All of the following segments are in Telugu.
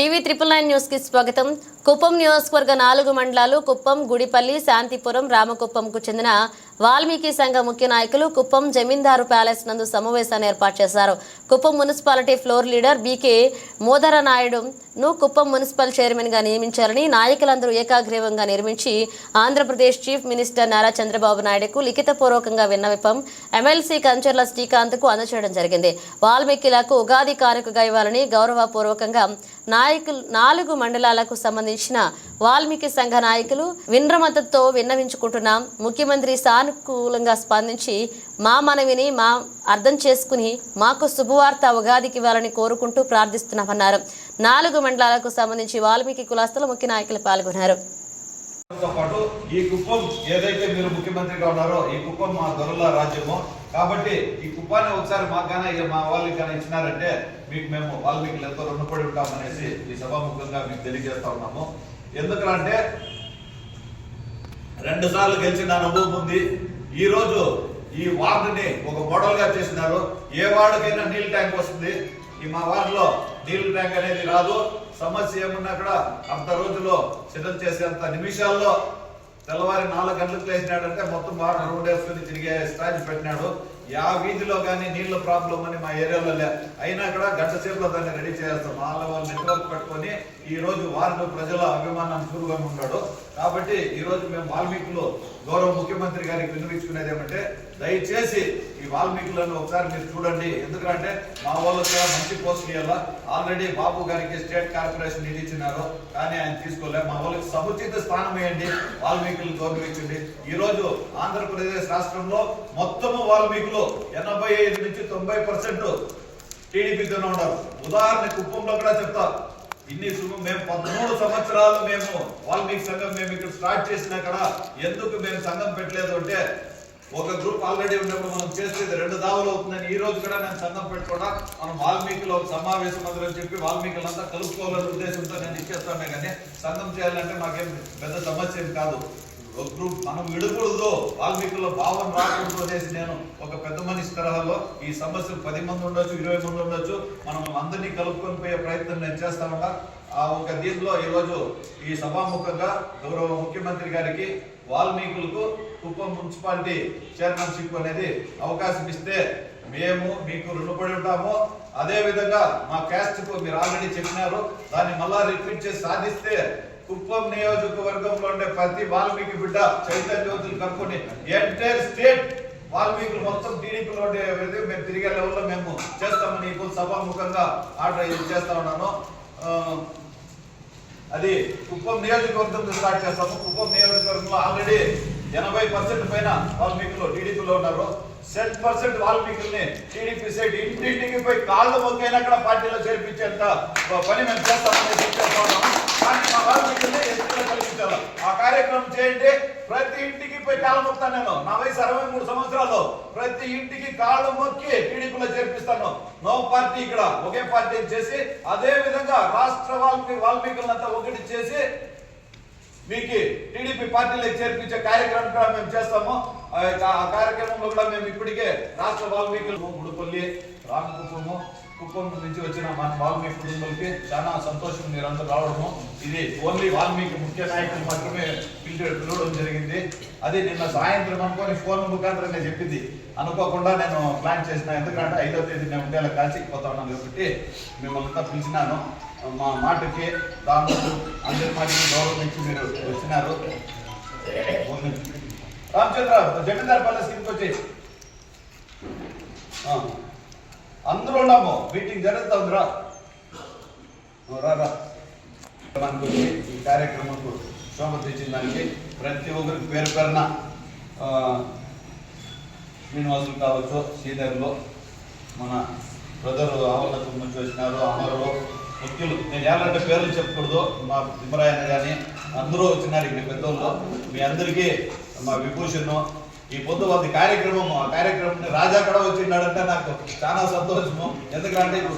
టీవీ త్రిపుల్ నైన్ న్యూస్కి స్వాగతం. కుప్పం నియోజకవర్గ నాలుగు మండలాలు కుప్పం గుడిపల్లి శాంతిపురం రామకుప్పంకు చెందిన వాల్మీకి సంఘ ముఖ్య నాయకులు కుప్పం జమీందారు ప్యాలెస్ నందు సమావేశాన్ని ఏర్పాటు చేశారు. Kuppam municipality floor leader BK Modara Naidu ను కుప్పం మున్సిపల్ చైర్మన్గా నియమించారని నాయకులందరూ ఏకాగ్రీవంగా నిర్మించి ఆంధ్రప్రదేశ్ చీఫ్ మినిస్టర్ నారా చంద్రబాబు నాయుడుకు లిఖితపూర్వకంగా విన్నవిపం ఎమ్మెల్సీ కంచర్ల శ్రీకాంత్కు అందచేయడం జరిగింది. వాల్మీకిలకు ఉగాది కానుకగా ఇవ్వాలని గౌరవపూర్వకంగా నాయకులు నాలుగు మండలాలకు సంబంధించిన వాల్మీకి సంఘ నాయకులు విన్రమతతో విన్నవించుకుంటున్నాం. ముఖ్యమంత్రి సానుకూలంగా స్పందించి మా మనవిని మా అర్థం చేసుకుని మాకు శుభవార్త ఉగాదికి ఇవ్వాలని కోరుకుంటూ ప్రార్థిస్తున్నామన్నారు. నాలుగు మండలాలకు సంబంధించి వాల్మీకి కులాస్తులు ముఖ్య నాయకులు పాల్గొన్నారు. తో పాటు ఈ కుప్పం ఏదైతే మీరు ముఖ్యమంత్రిగా ఉన్నారో ఈ కుప్పం మా దొరల రాజ్యము. కాబట్టి ఈ కుప్పాన్ని ఒకసారి మాకైనా ఇక మా వాళ్ళకి కానీ ఇచ్చినారంటే మీకు మేము వాల్మీకి ఎంతో రుణపడి ఉంటామనేసి ఈ సభాముఖంగా మీకు తెలియజేస్తా ఉన్నాము. ఎందుకంటే రెండు సార్లు గెలిచిన అనుభవం ఉంది. ఈ రోజు ఈ వార్డుని ఒక మోడల్గా చేసినారు. ఏ వార్డుకైనా నీళ్ళ ట్యాంక్ వస్తుంది. ఈ మా వార్డులో నీళ్ళ ట్యాంక్ అనేది రాదు. సమస్య ఏమున్నా కూడా అంత రోజులో సెటిల్ చేసేంత నిమిషాల్లో తెల్లవారి నాలుగు గంటలకు లేచినాడంటే మొత్తం వారం రోడ్ వేసుకుని తిరిగే స్టాండ్ పెట్టినాడు. యా వీధిలో కానీ నీళ్ళ ప్రాబ్లం అని మా ఏరియాలో లే అయినా కూడా గంట సేపులో దాన్ని రెడీ చేస్తాం వాళ్ళ వాళ్ళ నెట్వర్క్ పట్టుకొని ఈ రోజు వార్డు ప్రజల అభిమానం చూరుగా ఉన్నాడు. కాబట్టి ఈ రోజు మేము వాల్మీకులు గౌరవ ముఖ్యమంత్రి గారికి వినిపించుకునేది ఏమంటే దయచేసి ఈ వాల్మీకులను ఒకసారి మీరు చూడండి. ఎందుకంటే మా వాళ్ళకి కూడా మంచి పోస్ట్ ఇవ్వాలా ఆల్రెడీ బాబు గారికి స్టేట్ కార్పొరేషన్ నిధి ఇచ్చినారు. కానీ ఆయన తీసుకోలే. మా వాళ్ళకి సముచిత స్థానం వేయండి వాల్మీకులు గౌరవించండి. ఈ రోజు ఆంధ్రప్రదేశ్ రాష్ట్రంలో మొత్తము వాల్మీకులు ఎనభై ఐదు నుంచి తొంభై పర్సెంట్ టీడీపీతోనే ఉన్నారు. ఉదాహరణ కుప్పంలో కూడా చెప్తా. ఇన్ని మేము పదమూడు సంవత్సరాలు మేము వాల్మీకి సంఘం మేము ఇక్కడ స్టార్ట్ చేసినా కూడా ఎందుకు మేము సంఘం పెట్టలేదు అంటే ఒక గ్రూప్ ఆల్రెడీ ఉన్నప్పుడు మనం చేసేది రెండు దావులు అవుతుందని ఈ రోజు కూడా నేను సంఘం పెట్టుకోవడం మనం వాల్మీకిలో ఒక సమావేశం అందరని చెప్పి వాల్మీకులంతా కలుపుకోవాలనే ఉద్దేశంతో నేను ఇచ్చేస్తానే కానీ సంఘం చేయాలంటే మాకేం పెద్ద సమస్య ఏం కాదు. మనం విడకూడదు. వాల్మీకుల్లో భావం రాకూడదు అనేసి నేను ఒక పెద్ద మనిషి తరహాలో ఈ సమస్యలు పది మంది ఉండొచ్చు ఇరవై మంది ఉండొచ్చు. మనం అందరినీ కలుపుకొని పోయే ప్రయత్నం నేను చేస్తా ఆ ఒక దీంట్లో ఈరోజు ఈ సభాముఖంగా గౌరవ ముఖ్యమంత్రి గారికి వాల్మీకులకు కుప్పం మున్సిపాలిటీ చైర్మన్షిప్ అనేది అవకాశం ఇస్తే మేము మీకు రుణపడి ఉంటాము. అదే విధంగా మా క్యాస్ట్కు మీరు ఆల్రెడీ చెప్పినారు దాన్ని మళ్ళా రిపీట్ చేసి సాధిస్తే కుప్పం నియోజకవర్గంలో ఉండే ప్రతి వాల్మీకి బిడ్డ చైతన్య జ్యోతులు కనుక్కొని ఎంటైర్ స్టేట్ వాల్మీకులు మొత్తం టీడీపీలో ఉండే మేము తిరిగే లెవెల్లో మేము చేస్తామని ఇప్పుడు సభాముఖంగా ఆర్డర్ ఇది చేస్తా ఉన్నాను. అది కుప్పం నియోజకవర్గంతో స్టార్ట్ చేస్తాము. కుప్పం నియోజకవర్గంలో ఆల్రెడీ ఎనభై పర్సెంట్ పైన వాల్మీకులు టీడీపీలో ఉన్నారు. సెల్ఫ్ పర్సెంట్ వాల్మీకుల్ని టీడీపీ సైడ్ ఇంటింటికి పోయి కాళ్ళు మొక్కైనా కూడా పార్టీలో చేర్పించేంత పని మేము చేస్తామని చెప్పేస్తా కానీ మా వాల్మీకుల్ని ఎస్టీలో కల్పించాలి ఆ కార్యక్రమం చేయండి. ప్రతి ఇంటికి పోయి కాళ్ళు మొక్కుతాను నేను. నా వయసు అరవై మూడు సంవత్సరాలు. ప్రతి ఇంటికి కాళ్ళు మొక్కి టీడీపీలో చేర్పిస్తాను. నో పార్టీ ఇక్కడ. ఒకే పార్టీ చేసి అదే విధంగా రాష్ట్ర వాల్మీ వాల్మీకులంతా ఒకటి చేసి మీకు టీడీపీ పార్టీలకు చేర్పించే కార్యక్రమం కూడా మేము చేస్తాము. ఆ యొక్క ఆ కార్యక్రమంలో కూడా మేము ఇప్పటికే రాష్ట్ర వాల్మీకులు గుడిపల్లి రామకుప్పము కుప్పం నుంచి వచ్చిన మన వాల్మీకి కుటుంబాలకి చాలా సంతోషం మీరంతా రావడము. ఇది ఓన్లీ వాల్మీకి ముఖ్య నాయకులు మాత్రమే పిలిచి పిలవడం జరిగింది. అది నిన్న సాయంత్రం అనుకొని ఫోన్ ముఖాంతరంగా చెప్పింది. అనుకోకుండా నేను ప్లాన్ చేసిన ఎందుకంటే ఐదో తేదీ నేను ఉండేలా కాల్చిపోతా ఉన్నాను కాబట్టి మిమ్మల్ని పిలిచినాను. మా మాటకి దాంట్లో అందరి మాటకి గౌరవం ఇచ్చి మీరు వచ్చినారు. రామచంద్రరావు జమీందార్ ప్యాలెస్ కిందకి వచ్చి అందరూ ఉన్నాము మీటింగ్ జరుగుతుందిరా నువ్వు రా. రా. ఈ కార్యక్రమంకు శోభ తెచ్చిన దానికి ప్రతి ఒక్కరికి పేరు పేరున శ్రీనివాసులు కావచ్చు శ్రీధర్లు మన బ్రదరు ఆవలకు నుంచి వచ్చినారు అమరులు ముఖ్యులు నేను ఎవరంటే పేర్లు చెప్పకూడదు మా తిమ్మరాయన కానీ అందరూ వచ్చినారు ఇక్కడ పెద్దోళ్ళు. మీ అందరికీ మా విభూషణ్ ఈ పొద్దు వాళ్ళది కార్యక్రమం ఆ కార్యక్రమం రాజా కూడా వచ్చిన్నాడంటే నాకు. చాలా సంతోషము. ఎందుకంటే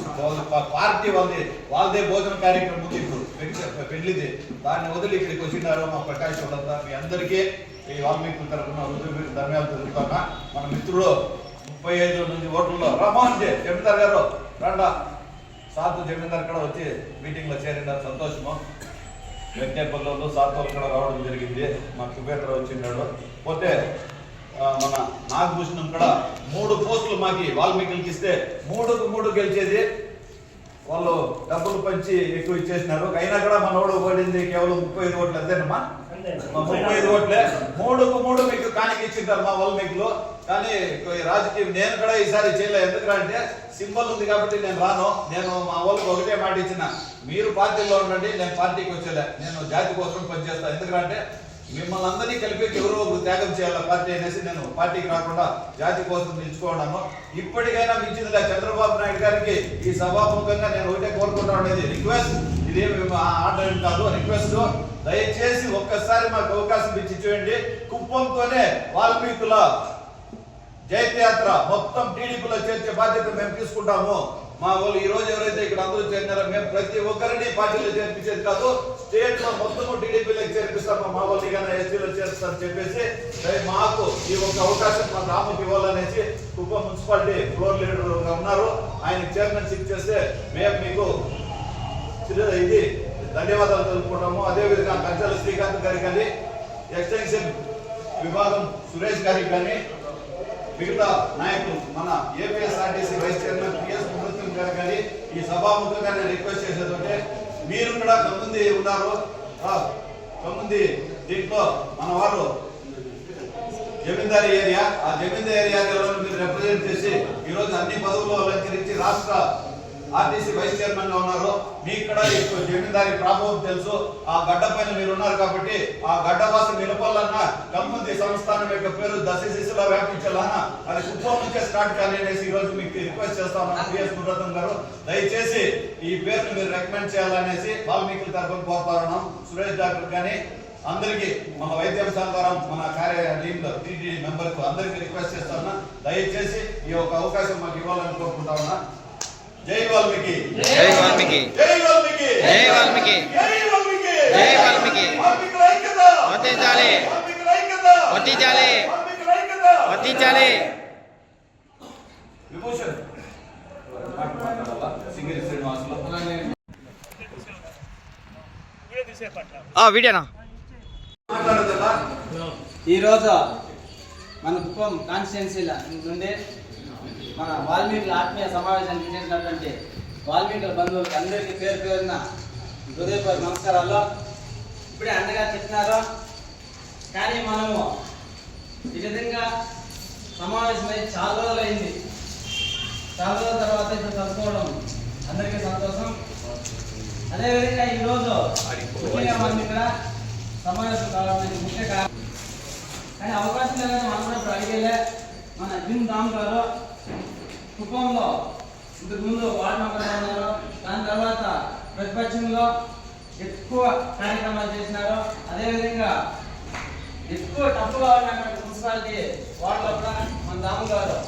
పార్టీ వాళ్ళది వాళ్ళదే భోజన కార్యక్రమం ఉంది ఇప్పుడు. పెళ్ళి- పెళ్ళిది దాన్ని వదిలి ఇక్కడికి వచ్చినారు మా ప్రకాష్ వాళ్ళంతా. మీ అందరికీ ఈ వాల్మీకి తరఫున రుజువు ధన్యాలు తెలుపుతానా మన మిత్రుడు ముప్పై ఐదు నుంచి ఓట్లలో రామోహన్ జే జమీందార్ గారు. రండా. సాతు జమీందార్ కూడా వచ్చి మీటింగ్లో చేరినారు. సంతోషము. వెంకటేపల్లిలో సాతు వాళ్ళు కూడా రావడం జరిగింది. మా కుబేటర్ వచ్చిన్నాడు పోతే మన నాగభూషణం కూడా మూడు పోస్టులు మాకి వాల్మీకి ఇస్తే మూడుకు మూడు గెలిచేది వాళ్ళు డబ్బులు పంచి ఎక్కువ ఇచ్చేసినారు. అయినా కూడా మన ఓడు పడింది కేవలం ముప్పై ఐదు ఓట్లు అంతేనమ్మా. ముప్పై ఐదు ఓట్లే. మూడుకు మూడు మీకు కానికి ఇచ్చింటారు మా మీకు. కానీ రాజకీయం నేను కూడా ఈసారి చేయలే. ఎందుకంటే అంటే సింబల్ ఉంది కాబట్టి నేను రాను. నేను మా వాళ్ళకి ఒకటే మాట ఇచ్చిన. మీరు పార్టీలో ఉండండి నేను పార్టీకి వచ్చేలే. నేను జాతి కోసం పనిచేస్తాను ఎందుకంటే మిమ్మల్ని అందరినీ కలిపి ఎవరో ఒకరు త్యాగం చేయాలి పార్టీ అనేసి నేను పార్టీకి రాకుండా జాతి కోసం నిలుచుకున్నాను ఇప్పటికైనా మించిందిలే. చంద్రబాబు నాయుడు గారికి ఈ సభాముఖంగా నేను ఒకటే కోరుకుంటా ఉండేది. రిక్వెస్ట్ ఇదేమి ఆర్డర్ కాదు. రిక్వెస్ట్ దయచేసి ఒక్కసారి మాకు అవకాశం ఇచ్చి చూడండి. కుప్పంతోనే వాల్మీకుల జైత్యాత్ర మొత్తం టీడీపీలో చేర్చే బాధ్యత మేము తీసుకుంటాము. మా వాళ్ళు ఈ రోజు ఎవరైతే ఇక్కడ అందరూ చేరినారో మేము ప్రతి ఒక్కరిని పార్టీలో చేర్పించేది కాదు స్టేట్లో మొత్తం టీడీపీలో చేర్పిస్తాము. మా వాళ్ళు కానీ ఎస్టీలో చేరుస్తారని చెప్పేసి మాకు ఈ ఒక అవకాశం మా రాముకి ఇవ్వాలనేసి కుప్పం మున్సిపాలిటీ ఫ్లోర్ లీడర్ ఉన్నారు. ఆయన చైర్మన్షిప్ చేస్తే మేము మీకు ఇది ధన్యవాదాలు తెలుపుకుంటాము. అదేవిధంగా కంచాల శ్రీకాంత్ గారికి కానీ ఎక్స్టెన్షన్ విభాగం సురేష్ గారికి కానీ మిగతా నాయకులు మన ఏపీఎస్ఆర్టీసీ వైస్ చైర్మన్ పిఎస్ ముహూర్తం గారు కానీ ఈ సభాముఖంగా నేను రిక్వెస్ట్ చేసేదంటే మీరు కూడా కొంతమంది ఉన్నారు. కొంతమంది దీంట్లో మన వారు జమీందారీ ఏరియా ఆ జమీందారీ ఏరియాలో మీరు రిప్రజెంట్ చేసి ఈ రోజు అన్ని పదవులు అలంకరించి రాష్ట్ర ఆర్టీసీ వైస్ చైర్మన్గా ఉన్నారు మీకు కూడా జమీందారి జమీందారీ తెలుసు. ఆ గడ్డ పైన మీరు ఉన్నారు కాబట్టి ఆ గడ్డవాసి నిలపాలన్న కమ్మంది సంస్థానం యొక్క పేరు దశ దిశలో వ్యాపించాలన్నా అది కుప్పం నుంచే స్టార్ట్ కానీ అనేసి ఈ రోజు మీకు రిక్వెస్ట్ చేస్తాను పిఎస్ గారు. దయచేసి ఈ పేరును మీరు రికమెండ్ చేయాలనేసి వాల్మీకి తరఫున కోరుతా సురేష్ డాక్టర్ కానీ అందరికీ మన వైద్యం ద్వారా మన కార్య టీంలో టీటీ అందరికీ రిక్వెస్ట్ చేస్తున్నా దయచేసి ఈ యొక్క అవకాశం మాకు ఇవ్వాలని కోరుకుంటా ఉన్నా. జై వాల్మీకి. జై వాల్మీకి. జై వాల్మీకి. జై వాల్మీకి. జై వాల్మీకి. వర్తించాలి విభూషణ్. శ్రీనివాసులు. వీడియోనా? ఈరోజు మన కుప్పం కాన్స్టిట్యున్సీల నుండి మన వాల్మీకుల ఆత్మీయ సమావేశానికి చేసినటువంటి వాల్మీకుల బంధువులకి అందరికీ పేరు పేరున హృదయపూర్వ నమస్కారాలు. ఇప్పుడే అండగా చెప్పినారు కానీ మనము ఈ విధంగా సమావేశమై చాలా రోజులు అయింది చాలా రోజుల తర్వాత ఇప్పుడు కలుసుకోవడం అందరికీ సంతోషం. అదేవిధంగా ఈరోజు ముఖ్యంగా మనం ఇక్కడ సమావేశం కావడానికి ముఖ్య కారణం. కానీ అవకాశం లేదని మనం కూడా ఇప్పుడు అడిగేలే. మన జిమ్ దామ్ గారు కుప్పంలో ఇంతకు ముందు వార్డు మెంబర్ ఉన్నారు. దాని తర్వాత ప్రతిపక్షంలో ఎక్కువ కార్యక్రమాలు చేసినారు. అదేవిధంగా ఎక్కువ టఫ్గా ఉన్నటువంటి మున్సిపాలిటీ వార్డు లోపల మన దాము గారు.